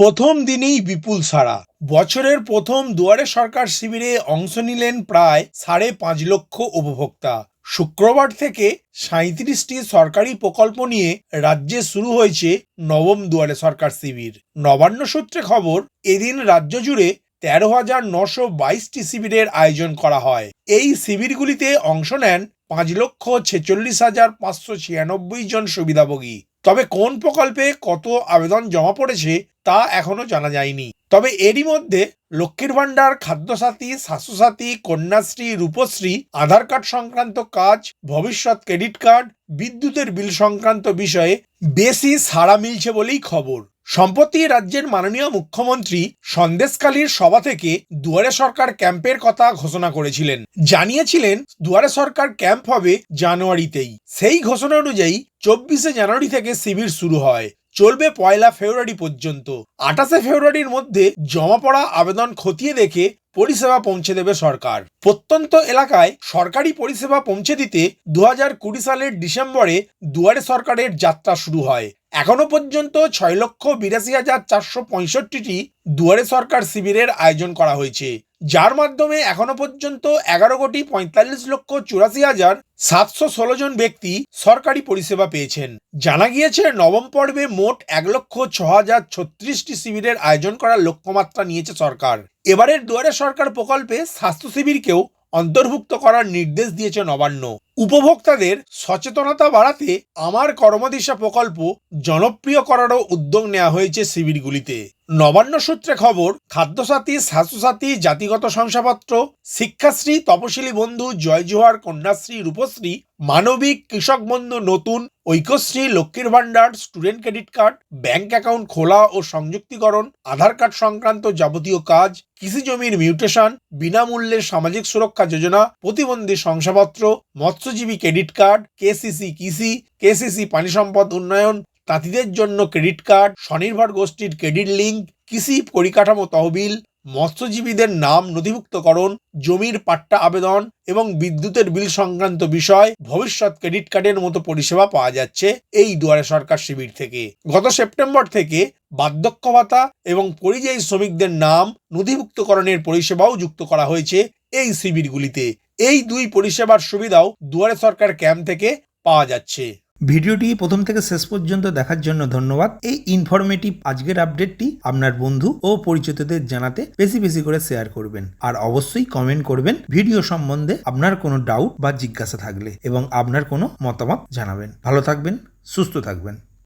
প্রথম দিনেই বিপুল সাড়া। বছরের প্রথম দুয়ারে সরকার শিবিরে অংশ নিলেন প্রায় সাড়ে পাঁচ লক্ষ উপভোক্তা। শুক্রবার থেকে সাঁত্রিশটি সরকারি প্রকল্প নিয়ে রাজ্যে শুরু হয়েছে নবম দুয়ারে সরকার শিবির। নবান্ন সূত্রে খবর, এদিন রাজ্য জুড়ে তেরো হাজার নশো বাইশটি শিবিরের আয়োজন করা হয়। এই শিবিরগুলিতে অংশ নেন পাঁচ লক্ষ ছেচল্লিশ হাজার পাঁচশো ছিয়ানব্বই জন সুবিধাভোগী। তবে কোন প্রকল্পে কত আবেদন জমা পড়েছে তা এখনও জানা যায়নি। তবে এরই মধ্যে লক্ষ্মীর ভাণ্ডার, খাদ্যসাথী, স্বাস্থ্যসাথী, কন্যাশ্রী, রূপশ্রী, আধার কার্ড সংক্রান্ত কাজ, ভবিষ্যৎ ক্রেডিট কার্ড, বিদ্যুতের বিল সংক্রান্ত বিষয়ে বেশি সাড়া মিলছে বলেই খবর। সম্প্রতি রাজ্যের মাননীয় মুখ্যমন্ত্রী সন্দেশকালীর সভা থেকে দুয়ারে সরকার ক্যাম্পের কথা ঘোষণা করেছিলেন। জানিয়েছিলেন, দুয়ারে সরকার ক্যাম্প হবে জানুয়ারিতেই। সেই ঘোষণা অনুযায়ী চব্বিশে জানুয়ারি থেকে শিবির শুরু হয়। চলবে পয়লা ফেব্রুয়ারি পর্যন্ত। আঠাশে ফেব্রুয়ারির মধ্যে জমা পড়া আবেদন খতিয়ে দেখে পরিষেবা পৌঁছে দেবে সরকার। প্রত্যন্ত এলাকায় সরকারি পরিষেবা পৌঁছে দিতে দু হাজার কুড়ি সালের ডিসেম্বরে দুয়ারে সরকারের যাত্রা শুরু হয়। এখনও পর্যন্ত ছয় লক্ষ বিরাশি হাজার চারশো পঁয়ষট্টিটি দুয়ারে সরকার শিবিরের আয়োজন করা হয়েছে। যার মাধ্যমে এখনও পর্যন্ত এগারো কোটি পঁয়তাল্লিশ লক্ষ চুরাশি হাজার সাতশো ষোলো জন ব্যক্তি সরকারি পরিষেবা পেয়েছেন। জানা গিয়েছে, নবম পর্বে মোট এক লক্ষ ছ হাজার ছত্রিশটি শিবিরের আয়োজন করার লক্ষ্যমাত্রা নিয়েছে সরকার। এবারের দুয়ারে সরকার প্রকল্পে স্বাস্থ্য শিবিরকেও অন্তর্ভুক্ত করার নির্দেশ দিয়েছে নবান্ন। উপভোক্তাদের সচেতনতা বাড়াতে আমার কর্মদিশা প্রকল্প জনপ্রিয় করারও উদ্যোগ নেওয়া হয়েছে শিবিরগুলিতে। নবান্ন সূত্রে খবর, খাদ্যসাথী, স্বাস্থ্যসাথী, জাতিগত শংসাপত্র, শিক্ষাশ্রী, তপশিলি বন্ধু জয় জোহার কন্যাশ্রী, রূপশ্রী, মানবিক, কৃষক বন্ধু, নতুন, Aikyashree, Lakshmir Bhandar, student credit card, bank account খোলা ও সংযুক্তিকরণ, আধার কার্ড সংক্রান্ত যাবতীয় কাজ কৃষি জমির মিউটেশন, বিনামূল্যে সামাজিক সুরক্ষা যোজনা, প্রতিবন্ধী শংসাপত্র মৎস্যজীবী ক্রেডিট কার্ড, কেসিসি কৃষি, কেসিসি পানি সম্পদ উন্নয়ন, তাঁতিদের জন্য ক্রেডিট কার্ড, স্বনির্ভর গোষ্ঠীর ক্রেডিট লিঙ্ক, কৃষি পরিকাঠামো তহবিল, মৎস্যজীবীদের নাম নথিভুক্তকরণ, জমির পাট্টা আবেদন এবং বিদ্যুতের বিল সংক্রান্ত বিষয়, ভবিষ্যৎ ক্রেডিট কার্ডের মতো পরিষেবা পাওয়া যাচ্ছে এই দুয়ারে সরকার শিবির থেকে। গত সেপ্টেম্বর থেকে বার্ধক্য ভাতা এবং পরিযায়ী শ্রমিকদের নাম নথিভুক্তকরণের পরিষেবাও যুক্ত করা হয়েছে এই শিবিরগুলিতে। এই দুই পরিষেবার সুবিধাও দুয়ারে সরকার ক্যাম্প থেকে পাওয়া যাচ্ছে। ভিডিওটি প্রথম থেকে শেষ পর্যন্ত দেখার জন্য ধন্যবাদ। এই ইনফরমেটিভ আজকের আপডেটটি আপনার বন্ধু ও পরিচিতদের জানাতে বেশি বেশি করে শেয়ার করবেন। আর অবশ্যই কমেন্ট করবেন ভিডিও সম্বন্ধে আপনার কোনো ডাউট বা জিজ্ঞাসা থাকলে এবং আপনার কোনো মতামত জানাবেন। ভালো থাকবেন, সুস্থ থাকবেন।